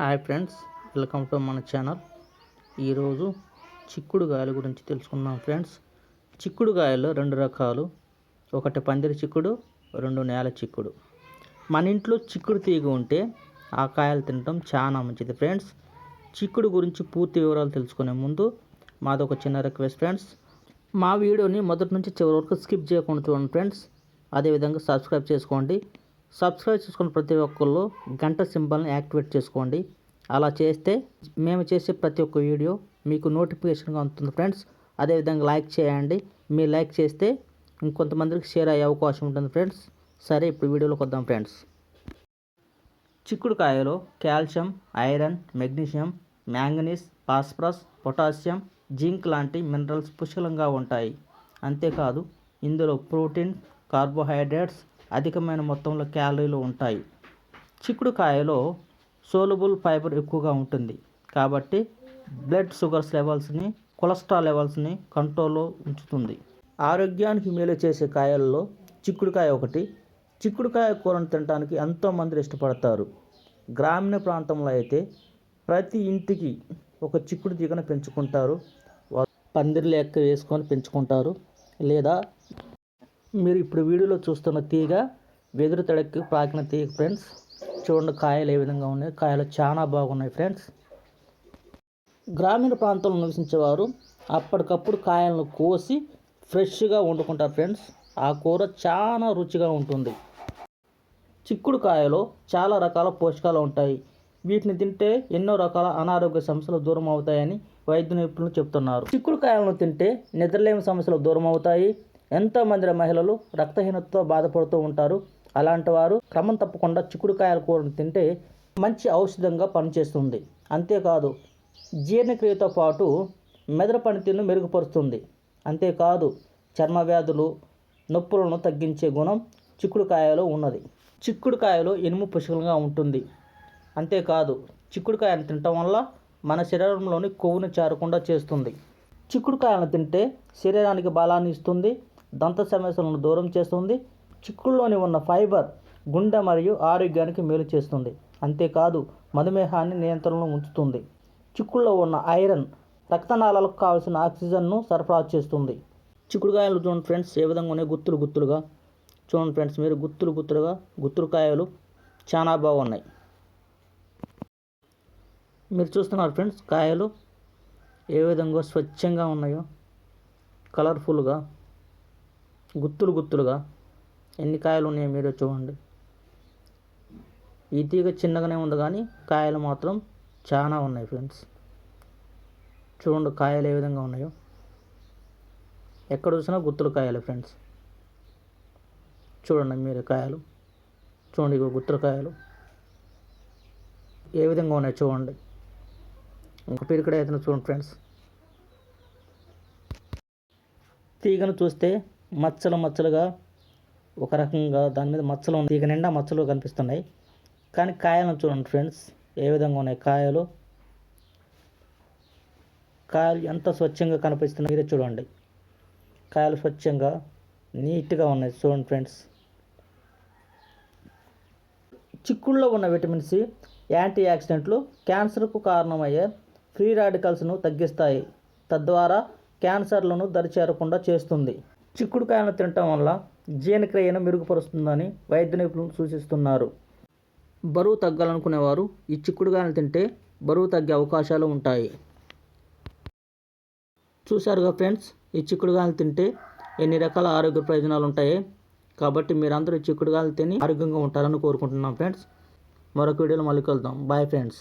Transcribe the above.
Hi friends welcome to మన channel. ఈరోజు చిక్కుడుగాయల గురించి తెలుసుకుందాం ఫ్రెండ్స్. చిక్కుడుగాయల్లో రెండు రకాలు. ఒకటి పందిరి చిక్కుడు రెండు నేల చిక్కుడు. మన ఇంట్లో చిక్కుడు తీగ ఉంటే ఆ కాయలు తినడం చాలా మంచిది ఫ్రెండ్స్. చిక్కుడు గురించి పూర్తి వివరాలు తెలుసుకునే ముందు మాది ఒక చిన్న రిక్వెస్ట్ ఫ్రెండ్స్. మా వీడియోని మొదటి నుంచి చివరి వరకు స్కిప్ చేయకుండా చూడండి ఫ్రెండ్స్. అదేవిధంగా సబ్స్క్రైబ్ చేసుకోండి. సబ్స్క్రైబ్ చేసుకున్న ప్రతి ఒక్కళ్ళు గంట సింబల్ని యాక్టివేట్ చేసుకోండి. అలా చేస్తే మేము చేసే ప్రతి ఒక్క వీడియో మీకు నోటిఫికేషన్గా ఉంటుంది ఫ్రెండ్స్. అదేవిధంగా లైక్ చేయండి. మీరు లైక్ చేస్తే ఇంకొంతమందికి షేర్ అయ్యే అవకాశం ఉంటుంది ఫ్రెండ్స్. సరే ఇప్పుడు వీడియోలోకి వద్దాం friends. చిక్కుడుకాయలో calcium iron magnesium manganese phosphorus potassium zinc లాంటి మినరల్స్ పుష్కలంగా ఉంటాయి. అంతేకాదు ఇందులో ప్రోటీన్ కార్బోహైడ్రేట్స్ అధికమైన మొత్తంలో క్యాలరీలు ఉంటాయి. చిక్కుడుకాయలో సోలబుల్ ఫైబర్ ఎక్కువగా ఉంటుంది. కాబట్టి బ్లడ్ షుగర్స్ లెవెల్స్ని కొలెస్ట్రాల్ లెవెల్స్ని కంట్రోల్లో ఉంచుతుంది. ఆరోగ్యానికి మేలు చేసే కాయల్లో చిక్కుడుకాయ ఒకటి. చిక్కుడుకాయ కూరను తినడానికి ఎంతోమంది ఇష్టపడతారు. గ్రామీణ ప్రాంతంలో అయితే ప్రతి ఇంటికి ఒక చిక్కుడు తీగను పెంచుకుంటారు. పందిరి లెక్క వేసుకొని పెంచుకుంటారు. లేదా మీరు ఇప్పుడు వీడియోలో చూస్తున్న తీగ వెదురు తడక్కి పాకిన తీగ ఫ్రెండ్స్ చూడండి కాయలు ఏ విధంగా ఉన్నాయి. కాయలు చాలా బాగున్నాయి ఫ్రెండ్స్ గ్రామీణ ప్రాంతంలో నివసించేవారు అప్పటికప్పుడు కాయలను కోసి ఫ్రెష్గా వండుకుంటారు ఫ్రెండ్స్ ఆ కూర చాలా రుచిగా ఉంటుంది. చిక్కుడు కాయలో చాలా రకాల పోషకాలు ఉంటాయి. వీటిని తింటే ఎన్నో రకాల అనారోగ్య సమస్యలు దూరం అవుతాయని వైద్య నిపుణులు చెప్తున్నారు. చిక్కుడు కాయలను తింటే నిద్రలేని సమస్యలు దూరం అవుతాయి ఎంతోమంది మహిళలు రక్తహీనతతో బాధపడుతూ ఉంటారు. అలాంటి వారు క్రమం తప్పకుండా చిక్కుడుకాయల కూరను తింటే మంచి ఔషధంగా పనిచేస్తుంది. అంతేకాదు జీర్ణక్రియతో పాటు మెదడు పనితీరును మెరుగుపరుస్తుంది. అంతేకాదు చర్మ వ్యాధులు నొప్పులను తగ్గించే గుణం చిక్కుడుకాయలో ఉన్నది. చిక్కుడుకాయలో ఇనుము పుష్కలంగా ఉంటుంది. అంతేకాదు చిక్కుడుకాయను తినటం వల్ల మన శరీరంలోని కొవ్వును చేరకుండా చేస్తుంది. చిక్కుడుకాయలను తింటే శరీరానికి బలాన్ని ఇస్తుంది. దంత సమస్యలను దూరం చేస్తుంది. చిక్కుల్లోని ఉన్న ఫైబర్ గుండె మరియు ఆరోగ్యానికి మేలు చేస్తుంది. అంతేకాదు మధుమేహాన్ని నియంత్రణలో ఉంచుతుంది. చిక్కుల్లో ఉన్న ఐరన్ రక్తనాళాలకు కావలసిన ఆక్సిజన్ను సరఫరా చేస్తుంది. చిక్కుడుకాయలు చూడండి ఫ్రెండ్స్ ఏ విధంగా ఉన్నాయి? గుత్తులు గుత్తులుగా. చూడండి ఫ్రెండ్స్ మీరు గుత్తులు గుత్తులుగా గుత్తులు కాయలు చాలా బాగున్నాయి. మీరు చూస్తున్నారు ఫ్రెండ్స్ కాయలు ఏ విధంగా స్వచ్ఛంగా ఉన్నాయో కలర్ఫుల్గా గుత్తులు గుత్తులుగా ఎన్ని కాయలు ఉన్నాయో మీరే చూడండి. ఈ తీగ చిన్నగానే ఉంది కానీ కాయలు మాత్రం చాలా ఉన్నాయి ఫ్రెండ్స్. చూడండి కాయలు ఏ విధంగా ఉన్నాయో. ఎక్కడ చూసినా గుత్తులు కాయలు ఫ్రెండ్స్. చూడండి మీరు కాయలు. చూడండి ఇగో గుత్తుల కాయలు. ఏ విధంగా ఉన్నాయి చూడండి. ఇంకా పిరికడ అయితే చూడండి ఫ్రెండ్స్. తీగను చూస్తే మచ్చలు మచ్చలుగా ఒక రకంగా దాని మీద మచ్చలు ఉన్నాయి. ఇక నిండా మచ్చలు కనిపిస్తున్నాయి. కానీ కాయలను చూడండి ఫ్రెండ్స్. ఏ విధంగా ఉన్నాయి కాయలు? కాయలు ఎంత స్వచ్ఛంగా కనిపిస్తున్నాయి మీరే చూడండి. కాయలు స్వచ్ఛంగా నీట్గా ఉన్నాయి చూడండి ఫ్రెండ్స్. చిక్కుల్లో ఉన్న విటమిన్ సి యాంటీ ఆక్సిడెంట్లు క్యాన్సర్కు కారణమయ్యే ఫ్రీ రాడికల్స్ను తగ్గిస్తాయి. తద్వారా క్యాన్సర్లను దరిచేరకుండా చేస్తుంది. చిక్కుడుకాయలను తినటం వల్ల జీర్ణక్రియను మెరుగుపరుస్తుందని వైద్య నిపుణులు సూచిస్తున్నారు. బరువు తగ్గాలనుకునేవారు ఈ చిక్కుడుకాయలు తింటే బరువు తగ్గే అవకాశాలు ఉంటాయి. చూశారుగా ఫ్రెండ్స్ ఈ చిక్కుడుకాయలు తింటే ఎన్ని రకాల ఆరోగ్య ప్రయోజనాలు ఉంటాయి? కాబట్టి మీరందరూ చిక్కుడుకాయలు తిని ఆరోగ్యంగా ఉంటారని కోరుకుంటున్నాం ఫ్రెండ్స్. మరొక వీడియోలో మళ్ళీ కలుద్దాం. Bye friends.